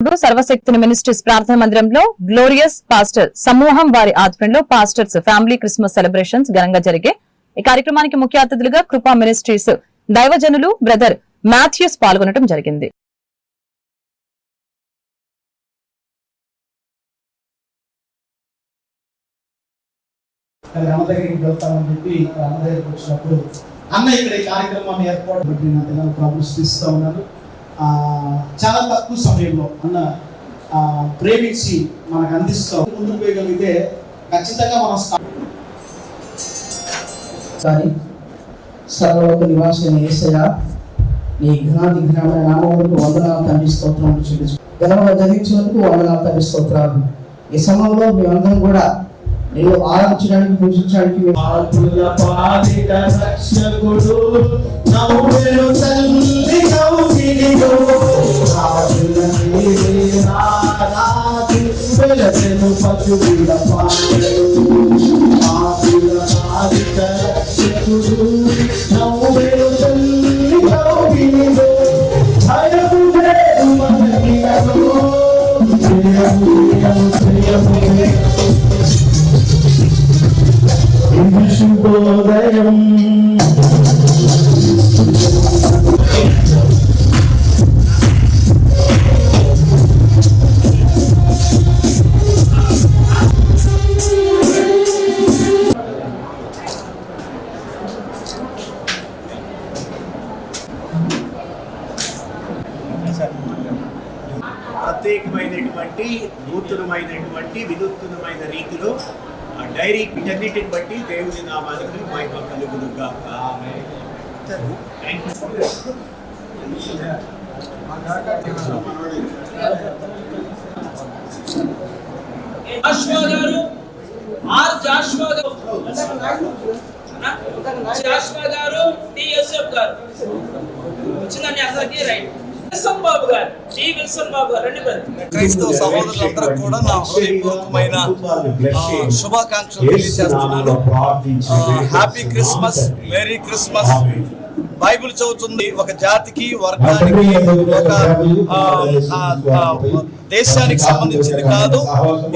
సర్వశక్తిని ministries ప్రార్థన మందిరంలో glorious pastor సమూహం వారి ఆధ్వర్యంలో పాస్టర్స్ ఫ్యామిలీ క్రిస్మస్ సెలబ్రేషన్స్ ఘనంగా జరిగే ఈ కార్యక్రమానికి ముఖ్య అతిథులుగా కృపా మినిస్ట్రీస్ దైవజనులు బ్రదర్ మాథ్యూస్ పాల్గొనడం జరిగింది. అన్న ఇక్కడ ఈ కార్యక్రమాన్ని ఏర్పాటు ప్రాబ్లమ్స్ ఉన్నాను చాలా తక్కువ సమయంలో అన్న ఆ, ప్రేమించి మనకు అందిస్తాం. ముందుకు పోయగలిగితే ఖచ్చితంగా మనం కానీ సర్వలోక నివాసైన యేసయ్య నీ ఘనాది ఘనమైన నామములకు వందనాలు తండ్రి స్తోత్రములు చెల్లించు. ఘనంలో ధరించినందుకు వందనాలు తండ్రి స్తోత్రాలు. ఈ సమయంలో మేమందరం కూడా నిన్ను ఆరాధించడానికి పూజించడానికి రక్షకుడు ప్రత్యేకమైనటువంటి నూతనమైనటువంటి వినూత్నమైన రీతిలో ఆ డైరీ వీటన్నిటిని బట్టి దేవుని నామానికి మహిమ కలుగును గాక ఆమేన్. Thank you. జాషువా గారు ఆర్ జాషువా గారు అన్నా? జాషువా గారు టిఎస్ఎఫ్ గారు వచ్చిందండి అసలుకి రైట్ విల్సన్ బాబు గారు. టి విల్సన్ బాబు గారు. రండి క్రైస్తవ సహోదరులందరూ కూడా నా హృదయపూర్వకమైన శుభాకాంక్షలు తెలియజేస్తున్నాను. Happy christmas. Merry christmas. Bible చదువుతుంది ఒక జాతికి వర్గానికి ఒక దేశానికి సంబంధించింది కాదు.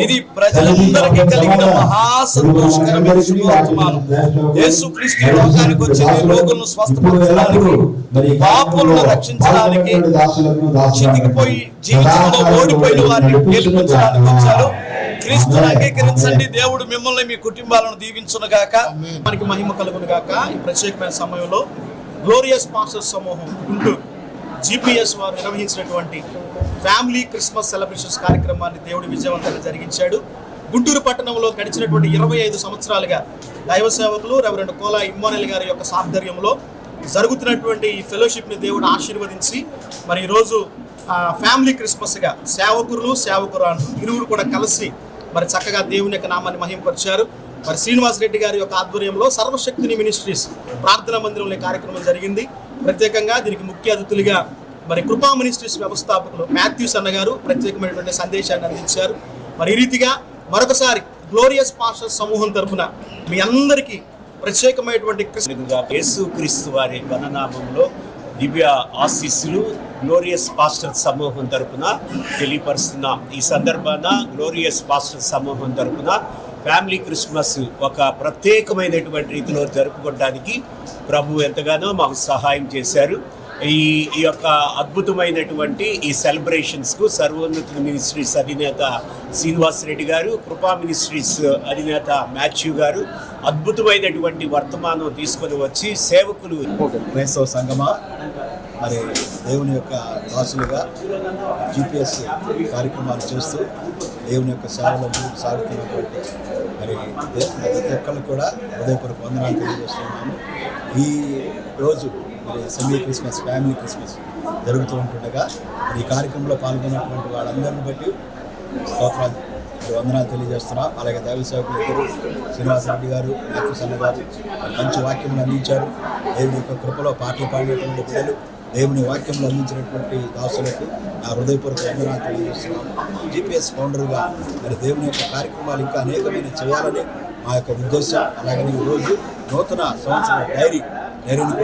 ఇది ప్రజలందరికీ కలిగిన మహా సంతోషకరమైన శుభవర్తమానం యేసు క్రీస్తు లోకానికి వచ్చింది. రోగులను స్వస్థపరచడానికి పాపులను రక్షించడానికి చితికిపోయి జీవితంలో ఓడిపోయిన వారిని గెలిపించడానికి వచ్చారు. క్రీస్తుని అంగీకరించండి. దేవుడు మిమ్మల్ని మీ కుటుంబాలను దీవించునుగాక. మనకి మహిమ కలుగును గాక ఈ ప్రత్యేకమైన సమయంలో గ్లోరియస్ పాస్టర్ సమూహం గుంటూరు జిపిఎస్ వారు నిర్వహించినటువంటి ఫ్యామిలీ క్రిస్మస్ సెలబ్రేషన్స్ కార్యక్రమాన్ని దేవుడు విజయవంతంగా జరిగించాడు. గుంటూరు పట్టణంలో గడిచినటువంటి ఇరవై ఐదు సంవత్సరాలుగా దైవ సేవకులు రెవరెండు కోలా ఇమ్మానుయల్ గారి యొక్క సాధ్వర్యంలో జరుగుతున్నటువంటి ఈ ఫెలోషిప్ని దేవుడు ఆశీర్వదించి మరి ఈరోజు ఫ్యామిలీ క్రిస్మస్గా సేవకులు సేవకురాలు ఇరువురు కూడా కలిసి మరి చక్కగా దేవుని యొక్క నామాన్ని మహింపరిచారు. మరి శ్రీనివాస్ రెడ్డి గారి యొక్క ఆధ్వర్యంలో సర్వశక్తిని మినిస్ట్రీస్ ప్రార్థనా మందిరంలో కార్యక్రమం జరిగింది. ప్రత్యేకంగా దీనికి ముఖ్య అతిథులుగా మరి కృపా మినిస్ట్రీస్ వ్యవస్థాపకులు మాథ్యూస్ అన్న గారు ప్రత్యేకమైనటువంటి సందేశాన్ని అందించారు. మరి ఈ రీతిగా మరొకసారి గ్లోరియస్ పాస్టర్ సమూహం తరఫున మీ అందరికీ ప్రత్యేకమైనటువంటి యేసు క్రీస్తు వారి గణనామంలో దివ్య ఆశీస్సులు గ్లోరియస్ పాస్టర్ సమూహం తరపున తెలియపరుస్తున్నాం. ఈ సందర్భాన గ్లోరియస్ పాస్టర్ సమూహం తరపున ఫ్యామిలీ క్రిస్మస్ ఒక ప్రత్యేకమైనటువంటి రీతిలో జరుపుకోవడానికి ప్రభు ఎంతగానో మాకు సహాయం చేశారు. ఈ ఈ యొక్క అద్భుతమైనటువంటి ఈ సెలబ్రేషన్స్కు సర్వోన్నత మినిస్ట్రీస్ అధినేత శ్రీనివాస్ రెడ్డి గారు కృపా మినిస్ట్రీస్ అధినేత మాథ్యూ గారు అద్భుతమైనటువంటి వర్తమానం తీసుకొని వచ్చి సేవకులు క్రైస్తవ సంగమా మరి దేవుని యొక్క దాసులుగా జిపిఎస్ కార్యక్రమాలు చేస్తూ దేవుని యొక్క సేవలను సాగుతున్నటువంటి మరి ప్రతి ఒక్కళ్ళు కూడా హృదయపూర్వక వందనాలు తెలియజేస్తున్నాము. ఈ రోజు మరి సెమీ క్రిస్మస్ ఫ్యామిలీ క్రిస్మస్ జరుగుతూ ఉంటుండగా ఈ కార్యక్రమంలో పాల్గొన్నటువంటి వాళ్ళందరిని బట్టి స్తోత్రాలు వందనాలు తెలియజేస్తున్నాం. అలాగే దైవ సేవకులు ఇద్దరు శ్రీనివాసరెడ్డి గారు నాగసన్న గారు మంచి వాక్యములు అందించారు. దేవుని యొక్క కృపలో పాటలు పాడినటువంటి పిల్లలు దేవుని వాక్యంలో అందించినటువంటి దాసులకు నా హృదయపూర్వక వందనాలు తెలియజేస్తున్నాను. జీపీఎస్ ఫౌండర్గా మరి దేవుని యొక్క కార్యక్రమాలు ఇంకా అనేకమైన చేయాలని మా యొక్క ఉద్దేశం. అలాగని ఈరోజు నూతన సంవత్సర డైరీ డైరీని